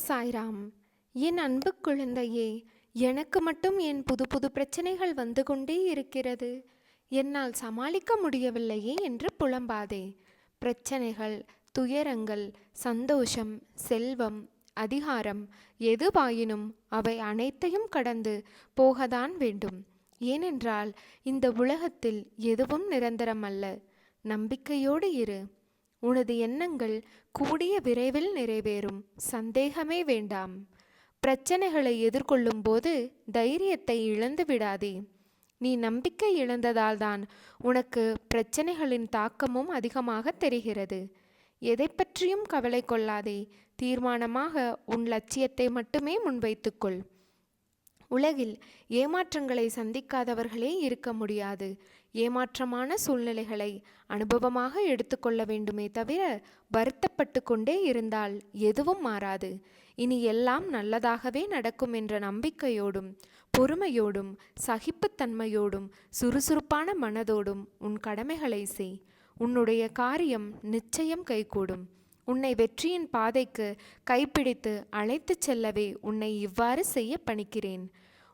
சாய்ராம் என் அன்பு குழந்தையே எனக்கு மட்டும் என் புது புது பிரச்சனைகள் வந்து கொண்டே இருக்கிறது. என்னால் சமாளிக்க முடியவில்லையே என்று புலம்பாதே. பிரச்சனைகள் துயரங்கள் சந்தோஷம் செல்வம் அதிகாரம் எதுவாயினும் அவை அனைத்தையும் கடந்து போகத்தான் வேண்டும். ஏனென்றால் இந்த உலகத்தில் எதுவும் நிரந்தரமல்ல. நம்பிக்கையோடு இரு. உனது எண்ணங்கள் கூடிய விரைவில் நிறைவேறும். சந்தேகமே வேண்டாம். பிரச்சனைகளை எதிர்கொள்ளும் போது தைரியத்தை இழந்து விடாதே. நீ நம்பிக்கை இழந்ததால்தான் உனக்கு பிரச்சனைகளின் தாக்கமும் அதிகமாக தெரிகிறது. எதை பற்றியும் கவலை கொள்ளாதே. தீர்மானமாக உன் லட்சியத்தை மட்டுமே முன்வைத்துக்கொள் உலகில் ஏமாற்றங்களை சந்திக்காதவர்களே இருக்க முடியாது. ஏமாற்றமான சூழ்நிலைகளை அனுபவமாக எடுத்துக்கொள்ள வேண்டுமே தவிர வருத்தப்பட்டு கொண்டே இருந்தால் எதுவும் மாறாது. இனி எல்லாம் நல்லதாகவே நடக்கும் என்ற நம்பிக்கையோடும் பொறுமையோடும் சகிப்புத்தன்மையோடும் சுறுசுறுப்பான மனதோடும் உன் கடமைகளை செய். உன்னுடைய காரியம் நிச்சயம் கைகூடும். உன்னை வெற்றியின் பாதைக்கு கைப்பிடித்து அழைத்துச் செல்லவே உன்னை இவ்வாறு செய்ய பணிக்கிறேன்.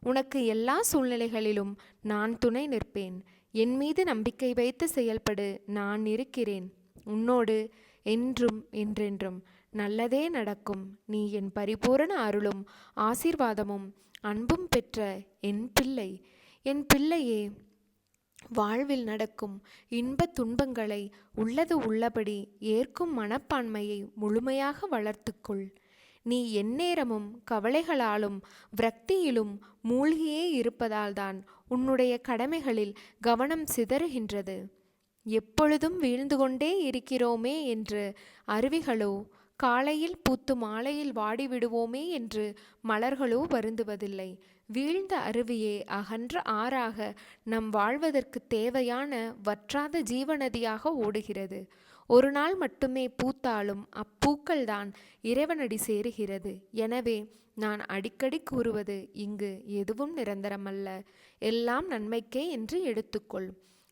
உனக்கு எல்லா சூழ்நிலைகளிலும் நான் துணை நிற்பேன். என் மீது நம்பிக்கை வைத்து செயல்படு நான் இருக்கிறேன். உன்னோடு என்றும் என்றென்றும் நல்லதே நடக்கும். நீ என் பரிபூரண அருளும் ஆசீர்வாதமும் அன்பும் பெற்ற என் பிள்ளை. என் பிள்ளையே வாழ்வில் நடக்கும் இன்பத் துன்பங்களை உள்ளது உள்ளபடி ஏற்கும் மனப்பான்மையை முழுமையாக வளர்த்துக்கொள். நீ எந்நேரமும் கவலைகளாலும் விரக்தியிலும் மூழ்கியே இருப்பதால்தான் உன்னுடைய கடமைகளில் கவனம் சிதறுகின்றது. எப்பொழுதும் வீழ்ந்து கொண்டே இருக்கிறோமே என்று அருவிகளோ காலையில் பூத்து மாலையில் வாடிவிடுவோமே என்று மலர்களோ வருந்துவதில்லை. வீழ்ந்த அருவியே அகன்ற ஆறாக நம் வாழ்வதற்கு தேவையான வற்றாத ஜீவநதியாக ஓடுகிறது. ஒரு நாள் மட்டுமே பூத்தாலும் அப்பூக்கள்தான் இறைவனடி சேருகிறது. எனவே நான் அடிக்கடி கூறுவது இங்கு எதுவும் நிரந்தரமல்ல. எல்லாம் நன்மைக்கே என்று எடுத்துக்கொள்.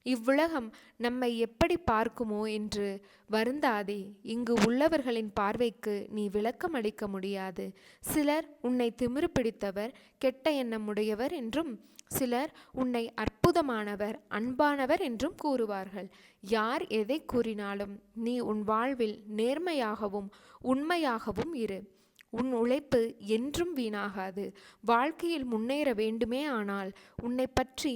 இவ்வுலகம் நம்மை எப்படி பார்க்குமோ என்று வருந்தாதே இங்கு உள்ளவர்களின் பார்வைக்கு நீ விளக்கம் அளிக்க முடியாது. சிலர் உன்னை திமிரு பிடித்தவர் கெட்ட எண்ணம் உடையவர் என்றும் சிலர் உன்னை அற்புதமானவர் அன்பானவர் என்றும் கூறுவார்கள். யார் எதை கூறினாலும் நீ உன் வாழ்வில் நேர்மையாகவும் உண்மையாகவும் இரு. உன் உழைப்பு என்றும் வீணாகாது. வாழ்க்கையில் முன்னேற வேண்டுமே ஆனால் உன்னை பற்றி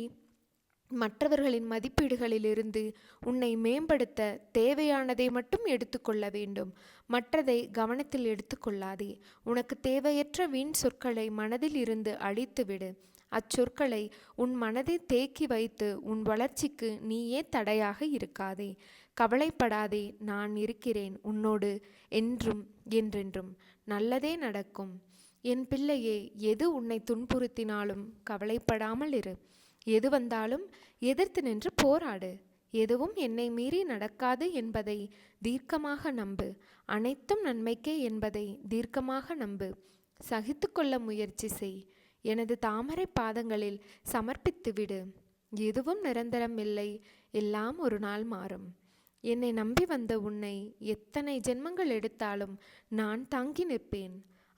மற்றவர்களின் மதிப்பீடுகளிலிருந்து உன்னை மேம்படுத்த தேவையானதை மட்டும் எடுத்துக்கொள்ள வேண்டும். மற்றதை கவனத்தில் எடுத்துக்கொள்ளாதே உனக்கு தேவையற்ற வீண் சொற்களை மனதில் இருந்து அழித்துவிடு. அச்சொற்களை உன் மனதை தேக்கி வைத்து உன் வளர்ச்சிக்கு நீயே தடையாக இருக்காதே. கவலைப்படாதே நான் இருக்கிறேன் உன்னோடு என்றும் என்றென்றும். நல்லதே நடக்கும். என் பிள்ளையே எது உன்னை துன்புறுத்தினாலும் கவலைப்படாமல் இரு. எது வந்தாலும் எதிர்த்து நின்று போராடு. எதுவும் என்னை மீறி நடக்காது என்பதை தீர்க்கமாக நம்பு. அனைத்தும் நன்மைக்கே என்பதை தீர்க்கமாக நம்பு. சகித்து கொள்ள முயற்சி செய். எனது தாமரை பாதங்களில் சமர்ப்பித்துவிடு எதுவும் நிரந்தரம் இல்லை. எல்லாம் ஒரு நாள் மாறும். என்னை நம்பி வந்த உன்னை எத்தனை ஜென்மங்கள் எடுத்தாலும் நான் தாங்கி நிற்பேன்.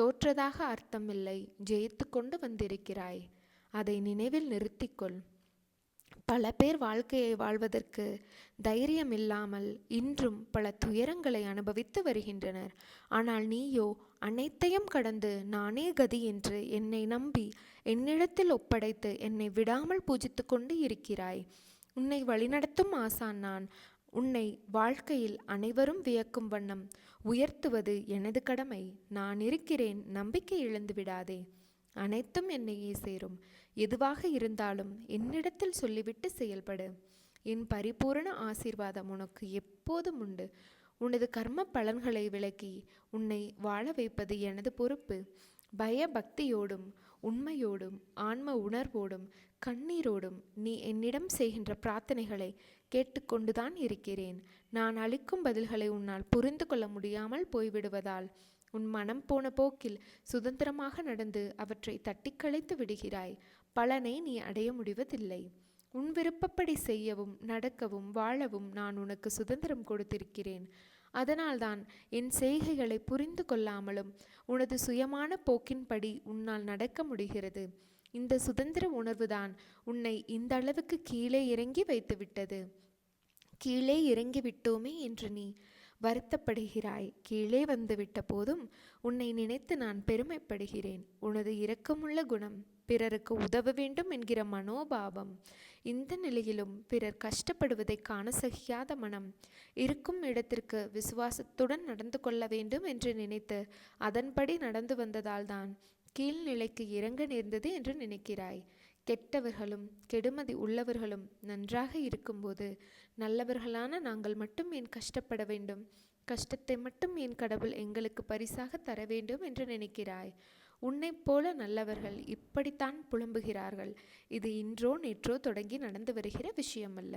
தோற்றதாக அர்த்தமில்லை. ஜெயித்து கொண்டு வந்திருக்கிறாய். அதை நினைவில் நிறுத்திக்கொள். பல பேர் வாழ்க்கையை வாழ்வதற்கு தைரியம் இல்லாமல் இன்றும் பல துயரங்களை அனுபவித்து வருகின்றனர். ஆனால் நீயோ அனைத்தையும் கடந்து நானே கதி என்று என்னை நம்பி என்னிடத்தில் ஒப்படைத்து என்னை விடாமல் பூஜித்து கொண்டு இருக்கிறாய். உன்னை வழிநடத்தும் ஆசான் நான். உன்னை வாழ்க்கையில் அனைவரும் வியக்கும் வண்ணம் உயர்த்துவது எனது கடமை. நான் இருக்கிறேன் நம்பிக்கை இழந்து விடாதே. அனைத்தும் என்னையே சேரும். எதுவாக இருந்தாலும் என்னிடத்தில் சொல்லிவிட்டு செயல்படு. என் பரிபூரண ஆசீர்வாதம் உனக்கு எப்போதும் உண்டு. உனது கர்ம பலன்களை விளக்கி உன்னை வாழ வைப்பது எனது பொறுப்பு. பயபக்தியோடும் உண்மையோடும் ஆன்ம உணர்வோடும் கண்ணீரோடும் நீ என்னிடம் செய்கின்ற பிரார்த்தனைகளை கேட்டுக்கொண்டுதான் இருக்கிறேன். நான் அளிக்கும் பதில்களை உன்னால் புரிந்து கொள்ள முடியாமல் போய்விடுவதால் உன் மனம் போன போக்கில் சுதந்திரமாக நடந்து அவற்றை தட்டிக் கழித்து விடுகிறாய். பலனை நீ அடைய முடிவதில்லை. உன் விருப்பப்படி செய்யவும் நடக்கவும் வாழவும் நான் உனக்கு சுதந்திரம் கொடுத்திருக்கிறேன். அதனால்தான் என் செய்கைகளை புரிந்து கொள்ளாமலும் உனது சுயமான போக்கின்படி உன்னால் நடக்க முடிகிறது. இந்த சுதந்திர உணர்வுதான் உன்னை இந்த அளவுக்கு கீழே இறங்கி வைத்துவிட்டது. கீழே இறங்கி விட்டோமே என்று நீ வருத்தப்படுகிறாய். கீழே வந்துவிட்ட போதும் உன்னை நினைத்து நான் பெருமைப்படுகிறேன். உனது இரக்கமுள்ள குணம் பிறருக்கு உதவ வேண்டும் என்கிற மனோபாவம். இந்த நிலையிலும் பிறர் கஷ்டப்படுவதை காண சகியாத மனம். இருக்கும் இடத்திற்கு விசுவாசத்துடன் நடந்து கொள்ள வேண்டும் என்று நினைத்து அதன்படி நடந்து வந்ததால்தான் கீழ்நிலைக்கு இறங்க நேர்ந்தது என்று நினைக்கிறாய். கெட்டவர்களும் கெடுமதி உள்ளவர்களும் நன்றாக இருக்கும்போது நல்லவர்களான நாங்கள் மட்டும் ஏன் கஷ்டப்பட வேண்டும்? கஷ்டத்தை மட்டும் என் கடவுள் எங்களுக்கு பரிசாக தர வேண்டும் என்று நினைக்கிறாய். உன்னைப் போல நல்லவர்கள் இப்படித்தான் புலம்புகிறார்கள். இது இன்றோ நேற்றோ தொடங்கி நடந்து வருகிற விஷயமல்ல.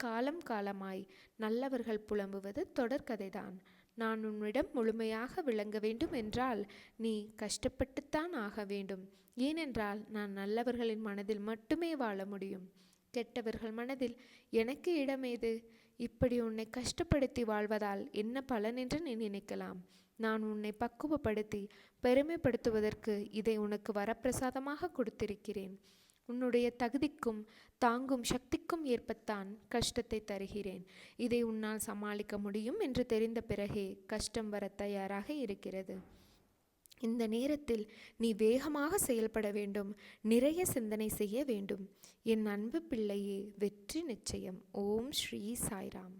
காலம் காலமாய் நல்லவர்கள் புலம்புவது தொடர்கதைதான். நான் உன்னிடம் முழுமையாக விளங்க வேண்டும் என்றால் நீ கஷ்டப்பட்டுத்தான் ஆக வேண்டும். ஏனென்றால் நான் நல்லவர்களின் மனதில் மட்டுமே வாழ முடியும். கெட்டவர்கள் மனதில் எனக்கு இடமேது? இப்படி உன்னை கஷ்டப்படுத்தி வாழ்வதால் என்ன பலன் என்று நீ நினைக்கலாம். நான் உன்னை பக்குவப்படுத்தி பெருமைப்படுத்துவதற்கு இதை உனக்கு வரப்பிரசாதமாக கொடுத்திருக்கிறேன். உன்னுடைய தகுதிக்கும் தாங்கும் சக்திக்கும் ஏற்பத்தான் கஷ்டத்தை தருகிறேன். இதை உன்னால் சமாளிக்க முடியும் என்று தெரிந்த பிறகே கஷ்டம் வர தயாராக இருக்கிறது. இந்த நேரத்தில் நீ வேகமாக செயல்பட வேண்டும். நிறைய சிந்தனை செய்ய வேண்டும். என் அன்பு பிள்ளையே வெற்றி நிச்சயம். ஓம் ஸ்ரீ சாய்ராம்.